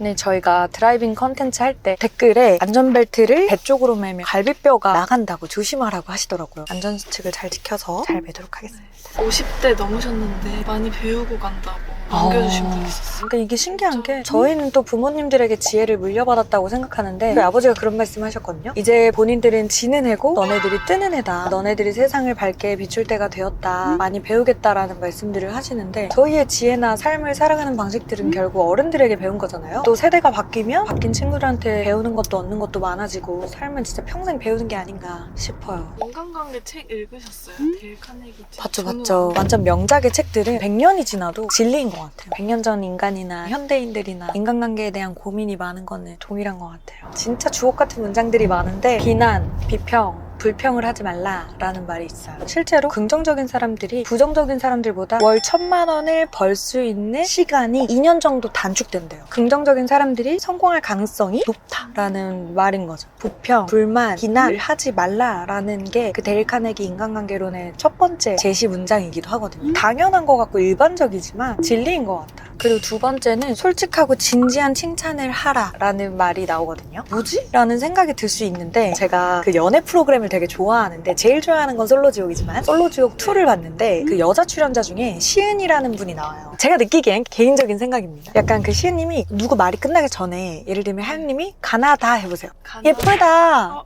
네, 저희가 드라이빙 컨텐츠 할 때 댓글에 안전벨트를 배 쪽으로 매면 갈비뼈가 나간다고 조심하라고 하시더라고요. 안전수칙을 잘 지켜서 잘 매도록 하겠습니다. 50대 넘으셨는데 많이 배우고 간다고 남겨주신 어. 분 있었어요. 그러니까 이게 신기한 게 저희는 또 부모님들에게 지혜를 물려받았다고 생각하는데 저희 아버지가 그런 말씀 하셨거든요. 이제 본인들은 지는 애고 너네들이 뜨는 애다. 너네들이 세상을 밝게 비출 때가 되었다. 많이 배우겠다라는 말씀들을 하시는데 저희의 지혜나 삶을 살아가는 방식들은 결국 어른들에게 배운 거잖아요. 또 세대가 바뀌면 바뀐 친구들한테 배우는 것도 얻는 것도 많아지고 삶은 진짜 평생 배우는 게 아닌가 싶어요. 인간관계 책 읽으셨어요? 데일 카네기 책. 봤죠, 봤죠. 완전 명작의 책들은 100년이 지나도 진리인 것 같아요. 100년 전 인간이나 현대인들이나 인간관계에 대한 고민이 많은 거는 동일한 것 같아요. 진짜 주옥 같은 문장들이 많은데 비난, 비평, 불평을 하지 말라라는 말이 있어요. 실제로 긍정적인 사람들이 부정적인 사람들보다 월 천만 원을 벌 수 있는 시간이 2년 정도 단축된대요. 긍정적인 사람들이 성공할 가능성이 높다라는 말인 거죠. 부평, 불만, 비난을 하지 말라라는 게 그 데일 카네기 인간관계론의 첫 번째 제시 문장이기도 하거든요. 당연한 것 같고 일반적이지만 진리인 것 같아요. 그리고 두 번째는 솔직하고 진지한 칭찬을 하라 라는 말이 나오거든요. 뭐지? 라는 생각이 들 수 있는데 제가 그 연애 프로그램을 되게 좋아하는데 제일 좋아하는 건 솔로지옥이지만 솔로지옥 2를 봤는데 그 여자 출연자 중에 시은이라는 분이 나와요. 제가 느끼기엔 개인적인 생각입니다. 약간 그 시은님이 누구 말이 끝나기 전에 예를 들면 하영님이 가나다 해보세요. 가나- 예쁘다. 어.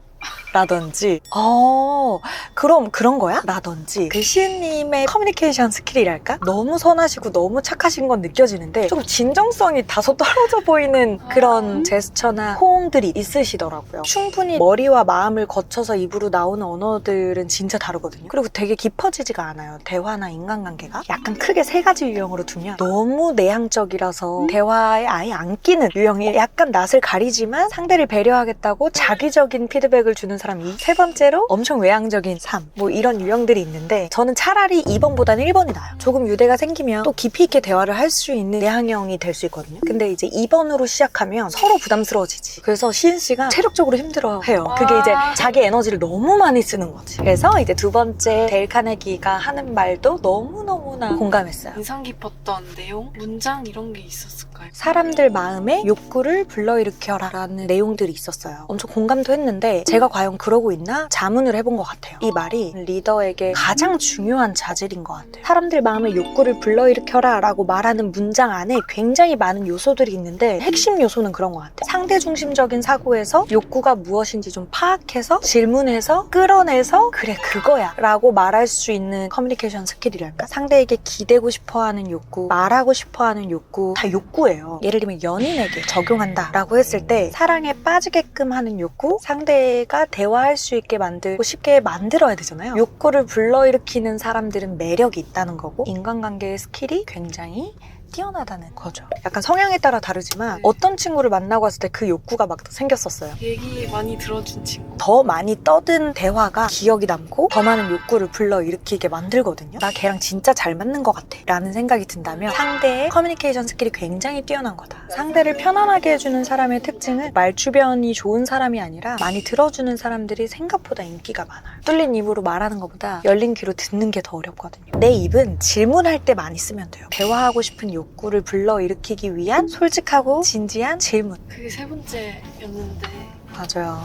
라든지. 어 그럼 그런 거야? 라든지. 그 시은님의 커뮤니케이션 스킬이랄까? 너무 선하시고 너무 착하신 건 느껴지는데 조금 진정성이 다소 떨어져 보이는 그런 아. 제스처나 호응들이 있으시더라고요. 충분히 머리와 마음을 거쳐서 입으로 나오는 언어들은 진짜 다르거든요. 그리고 되게 깊어지지가 않아요. 대화나 인간관계가? 약간 크게 세 가지 유형으로 두면 너무 내향적이라서 대화에 아예 안 끼는 유형이 약간 낯을 가리지만 상대를 배려하겠다고 자기적인 피드백을 주는 사람이 세 번째로 엄청 외향적인 삶뭐 이런 유형들이 있는데 저는 차라리 2번보다는 1번이 나아요. 조금 유대가 생기면 또 깊이 있게 대화를 할 수 있는 내향형이 될 수 있거든요. 근데 이제 2번으로 시작하면 서로 부담스러워지지. 그래서 시은 씨가 체력적으로 힘들어해요. 그게 이제 아. 자기 에너지를 너무 많이 쓰는 거지. 그래서 이제 두 번째 데일 카네기가 하는 말도 너무너무 나 공감했어요 인상 깊었던 내용, 문장 이런 게 있었을까요? 사람들 마음에 욕구를 불러일으켜라라는 내용들이 있었어요. 엄청 공감도 했는데 제가 과연 그러고 있나 자문을 해본 것 같아요. 이 말이 리더에게 가장 중요한 자질인 것 같아요. 사람들 마음에 욕구를 불러일으켜라라고 말하는 문장 안에 굉장히 많은 요소들이 있는데 핵심 요소는 그런 것 같아요. 상대 중심적인 사고에서 욕구가 무엇인지 좀 파악해서 질문해서 끌어내서 그래 그거야 라고 말할 수 있는 커뮤니케이션 스킬이랄까? 상대에게 기대고 싶어하는 욕구, 말하고 싶어하는 욕구 다 욕구예요. 예를 들면 연인에게 적용한다라고 했을 때 사랑에 빠지게끔 하는 욕구, 상대가 대화할 수 있게 만들고 쉽게 만들어야 되잖아요. 욕구를 불러일으키는 사람들은 매력이 있다는 거고 인간관계의 스킬이 굉장히 뛰어나다는 거죠. 약간 성향에 따라 다르지만 어떤 친구를 만나고 왔을 때 그 욕구가 막 생겼었어요. 얘기 많이 들어준 친구. 더 많이 떠든 대화가 기억이 남고 더 많은 욕구를 불러일으키게 만들거든요. 나 걔랑 진짜 잘 맞는 것 같아 라는 생각이 든다면 상대의 커뮤니케이션 스킬이 굉장히 뛰어난 거다. 상대를 편안하게 해주는 사람의 특징은 말주변이 좋은 사람이 아니라 많이 들어주는 사람들이 생각보다 인기가 많아요. 뚫린 입으로 말하는 것보다 열린 귀로 듣는 게 더 어렵거든요. 내 입은 질문할 때 많이 쓰면 돼요. 대화하고 싶은 욕구 를 불러일으키기 위한 솔직하고 진지한 질문. 그게 세 번째였는데 맞아요.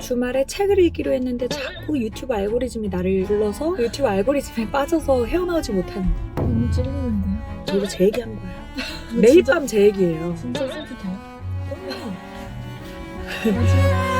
주말에 책을 읽기로 했는데 자꾸 유튜브 알고리즘이 나를 불러서 유튜브 알고리즘에 빠져서 헤어나오지 못하는 거. 너무 찔리는데요? 저도 제 얘기한 거예요. 매일 밤 제 얘기예요. 진짜 돼요? 마지막